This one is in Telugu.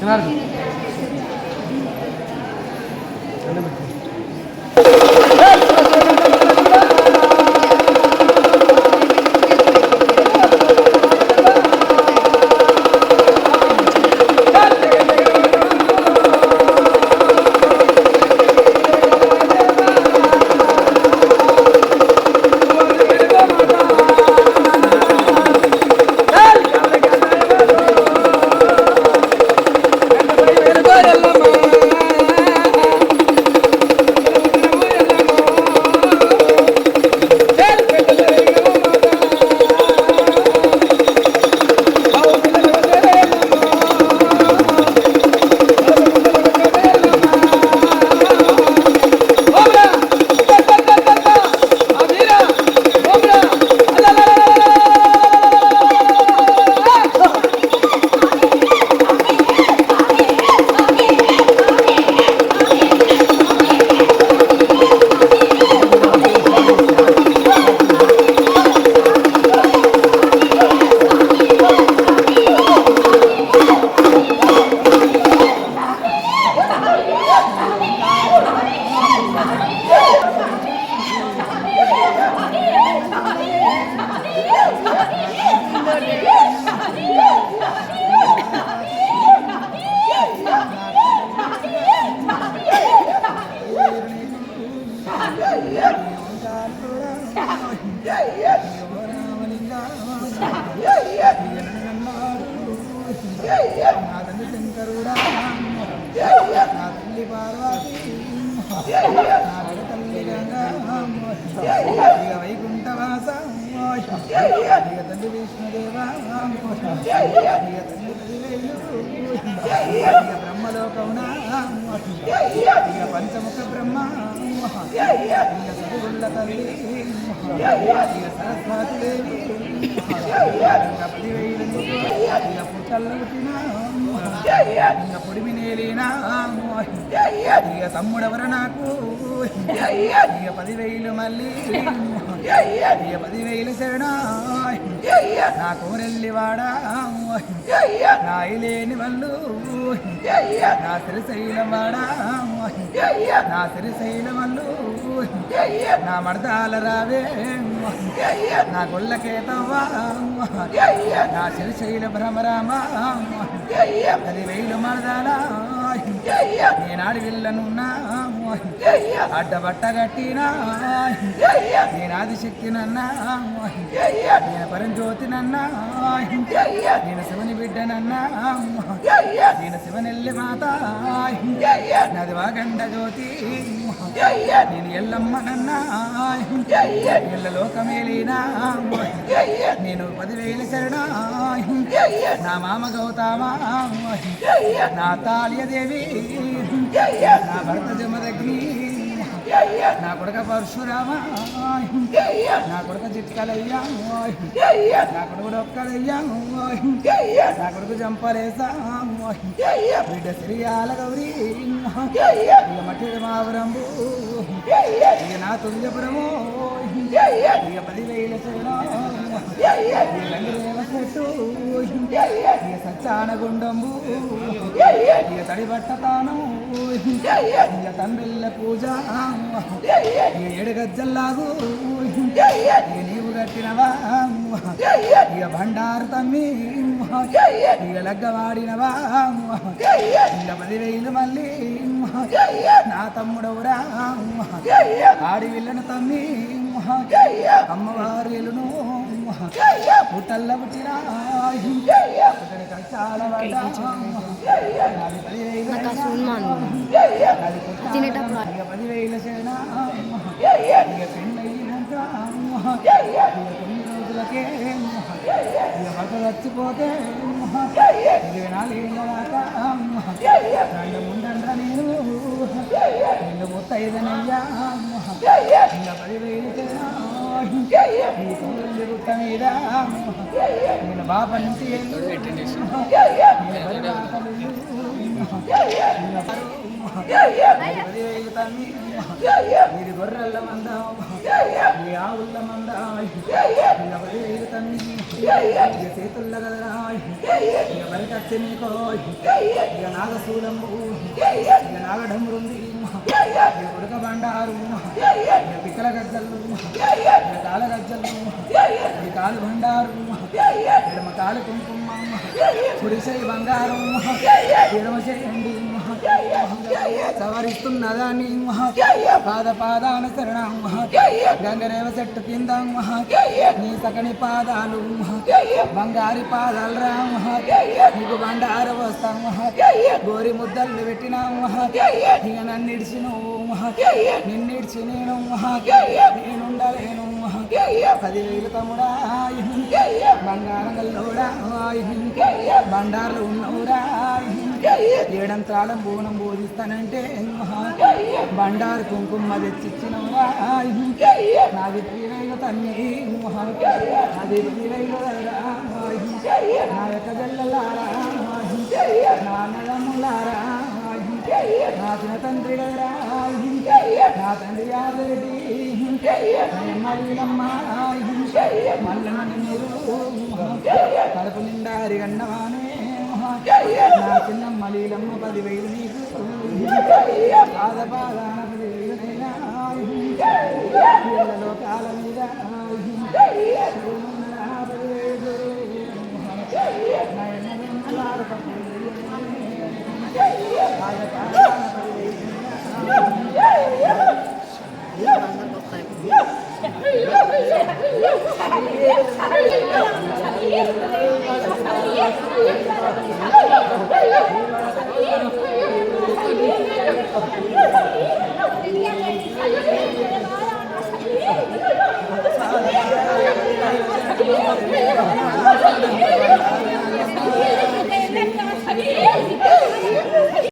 శనార్థం నా తల్లి పార్వతి తల్లి గంగా వైకుంఠవాస ఇక విష్ణుదేవ బ్రహ్మలోకమున పంచముఖ బ్రహ్మ సరుగుళ్ళ తల్లి సరస్వతి దేవి ఇక పొడిమి నేలినా ఇక తమ్ముడెవర నాకు? ఇక పదివేలు మళ్ళీ. ఇక పదివేలు శరణా నా కోరెల్లి వాడా నా ఇలేని వల్లు. నా సిరిశైలం వాడా? నా సిరిశైల వల్లు. నా మడతాల రావే. నా గొల్లకేతవ్వా నా సిరిశైల భ్రమరామ? పదివేలు మడదాలా నేనాడి విల్లనున్నా అడ్డబట్ట కట్టినా నేనాది శక్తినన్నా నేను పరంజ్యోతినన్నా నేను శివుని బిడ్డనన్నా నేను శివనెల్లి మాత నాది వాగండ జ్యోతి నేను ఎల్లమ్మనన్నా ఎల్ల లోకమేలినా నేను పదివేల శరణ నా మామ గౌతామా నా తాళ్యదేవి నా భర్త జమదగ్ని నా కొడక పరశురామ నా కొడుక చిట్కలయ్యా నా కొడుకు ఒక్కడయ్యా నా కొడుకు చంపలేసా బిడ్డ శ్రీయాల గౌరీ ఇక మట్టి మావరంబు ఇక నా తుల్యపురము పదివేల శరణం ఇక లంగదేవ చెట్టు ఇక సచ్చాన గుండంబు ఇక తడి బట్ట తానం ఇక తండ్రిల్ల పూజ ఇక ఏడు గజ్జల్లాగు ఇక నీవు కట్టినవా ఇక బండారు తమ్మి ఇక లగ్గవాడినవా ఇక పదివేలు మళ్ళీ నా తమ్ముడవురా ఆడి విల్లను తమ్మి అమ్మవారిలును పుట్టల్ల పుట్టినా చాలా నాకు ఆ సున్మాను తినేటప్పుడు ఇక పదివేల సేన ఇక కొన్ని రోజులకే భర్త చచ్చిపోతే ఇరవై నాలుగేళ్ళ దాకా నేను నిన్ను పదివేలు మీరు గొర్రెల మంద మీ ఆవుల మందాయి ఇక పదివేలు కదరా బరికత్తి నీకో ఇక నాగశూలము ఇక నాగడమురుంది ఉడక బండారు పిక్కల గజ్జలు కాల గజ్జలు కాలు బండారు ఎడమ కాలు కుంకుమ కుడిసై బంగారం ఎడమ చేయండి సవరిస్తున్నదాన్ని పాద పాదాన శరణం గంగరేవ చెట్టు కింద నీ సకని పాదాలు బంగారి పాదాలు రామ నీకు బండార వస్తాం గోరి ముద్దలు పెట్టినాం ఇక నన్నిడిచి నువ్వు నిన్నిడిచి నేను నేనుండలేను పదివేలు తమ్ముడా బంగారం బండారులు ఉన్నవురా. ఏడంత్రాలం బోనం బోధిస్తానంటే బండారు కుంకుమ తెచ్చిచ్చినవురా నాది తీరైన తన్ని నాది తీరైన నా యొక్క జల్లలారా నా నా చిన్న తండ్రి నా తండ్రి యాదరెడ్డి మల్లమ్మ. మల్లమ్మ మీరు కడుపు నిండా అరిగన్నవానే. నా చిన్న మలీలమ్మ పదివేలు నీకు పాద పాదాన మీద